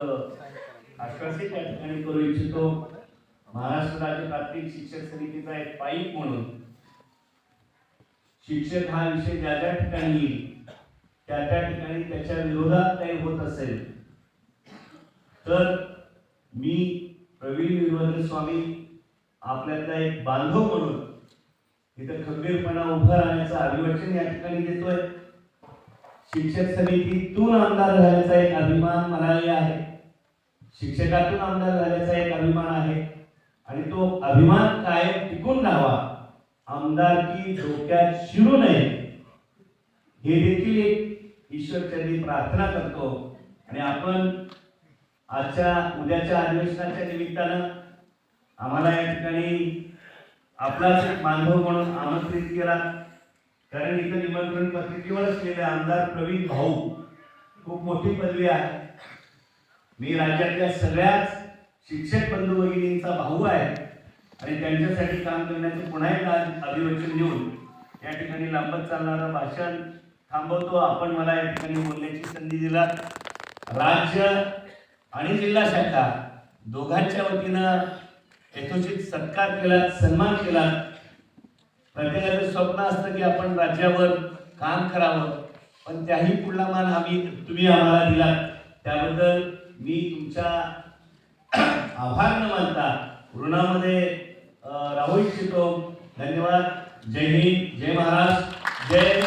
आश्वासित या ठिकाणी करू इच्छितो. महाराष्ट्र राज्य प्राथमिक शिक्षक समितीचा एक पाईप म्हणून शिक्षक हा विषय ज्या ज्या ठिकाणी येईल त्या त्या ठिकाणी त्याच्या विरोधात काही होत असेल तर मी प्रवीण वीरभद्र स्वामी आपल्यातला एक बांधव म्हणून इथं खंबीरपणा उभं राहण्याचं अभिवाचन या ठिकाणी देतोय. शिक्षक समितीतून आमदार झाल्याचा एक अभिमान मलाही आहे. शिक्षकातून आमदार झाल्याचा एक अभिमान आहे. आणि तो अभिमान कायम टिकून राहावा. आमदारकी डोक्यात शिरू नये. हे देखील एक ईश्वरचरणी प्रार्थना करतो. आणि आपण आजच्या उद्याच्या अधिवेशनाच्या निमित्तानं आम्हाला या ठिकाणी आपलाच एक बांधव म्हणून आमंत्रित केला. कारण इथं निमंत्रण पत्रिकेवर असलेले आमदार प्रवीण भाऊ. खूप मोठी पदवी आहे. मी राज्यातल्या सगळ्याच शिक्षक बंधू भगिनींचा भाऊ आहे. आणि त्यांच्यासाठी काम करण्याचं पुन्हा एकदा अभिवचन देऊन या ठिकाणी लांबत चालणारं भाषण थांबवतो. आपण मला या ठिकाणी बोलण्याची संधी दिला. राज्य आणि जिल्हा शाखा दोघांच्या वतीनं यथोचित सत्कार केला सन्मान केला प्रत्येकाचं स्वप्न असतं की आपण राज्यावर काम करावं. पण त्याही पुढला मान आम्ही तुम्ही आम्हाला दिला. त्याबद्दल मी तुमच्या आभार न मानता ऋणामध्ये राहू इच्छितो. धन्यवाद. जय हिंद. जय महाराष्ट्र. जय